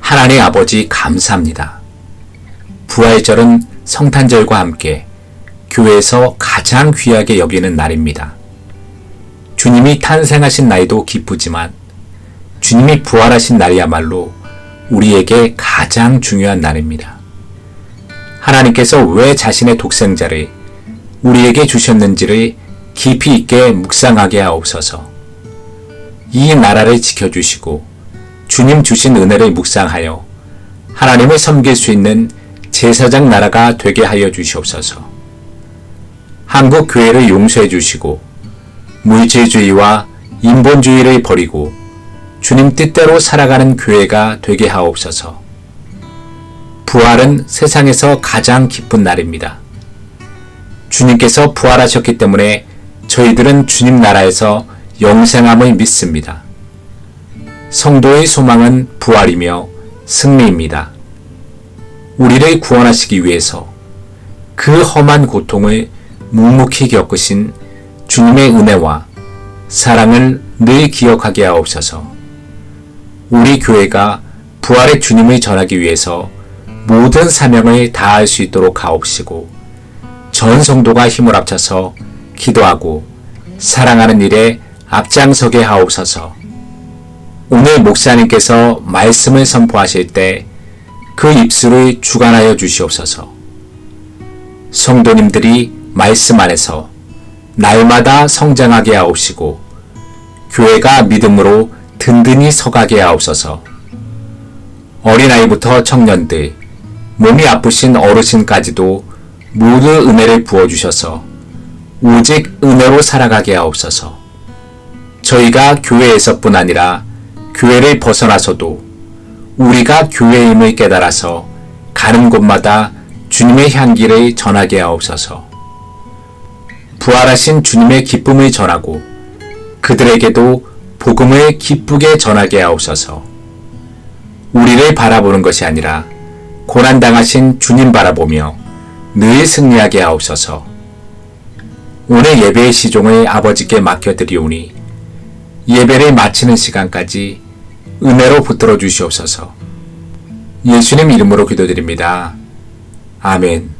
하나님 아버지 감사합니다. 부활절은 성탄절과 함께 교회에서 가장 귀하게 여기는 날입니다. 주님이 탄생하신 날도 기쁘지만 주님이 부활하신 날이야말로 우리에게 가장 중요한 날입니다. 하나님께서 왜 자신의 독생자를 우리에게 주셨는지를 깊이 있게 묵상하게 하옵소서. 이 나라를 지켜주시고 주님 주신 은혜를 묵상하여 하나님을 섬길 수 있는 제사장 나라가 되게 하여 주시옵소서. 한국 교회를 용서해 주시고 물질주의와 인본주의를 버리고 주님 뜻대로 살아가는 교회가 되게 하옵소서. 부활은 세상에서 가장 기쁜 날입니다. 주님께서 부활하셨기 때문에 저희들은 주님 나라에서 영생함을 믿습니다. 성도의 소망은 부활이며 승리입니다. 우리를 구원하시기 위해서 그 험한 고통을 묵묵히 겪으신 주님의 은혜와 사랑을 늘 기억하게 하옵소서. 우리 교회가 부활의 주님을 전하기 위해서 모든 사명을 다할 수 있도록 하옵시고 전 성도가 힘을 합쳐서 기도하고 사랑하는 일에 앞장서게 하옵소서. 오늘 목사님께서 말씀을 선포하실 때 그 입술을 주관하여 주시옵소서. 성도님들이 말씀 안에서 날마다 성장하게 하옵시고 교회가 믿음으로 든든히 서가게 하옵소서. 어린아이부터 청년들, 몸이 아프신 어르신까지도 모두 은혜를 부어주셔서 오직 은혜로 살아가게 하옵소서. 저희가 교회에서뿐 아니라 교회를 벗어나서도 우리가 교회임을 깨달아서 가는 곳마다 주님의 향기를 전하게 하옵소서. 부활하신 주님의 기쁨을 전하고 그들에게도 복음을 기쁘게 전하게 하옵소서. 우리를 바라보는 것이 아니라 고난당하신 주님 바라보며 늘 승리하게 하옵소서. 오늘 예배의 시종을 아버지께 맡겨드리오니 예배를 마치는 시간까지 은혜로 붙들어 주시옵소서. 예수님 이름으로 기도드립니다. 아멘.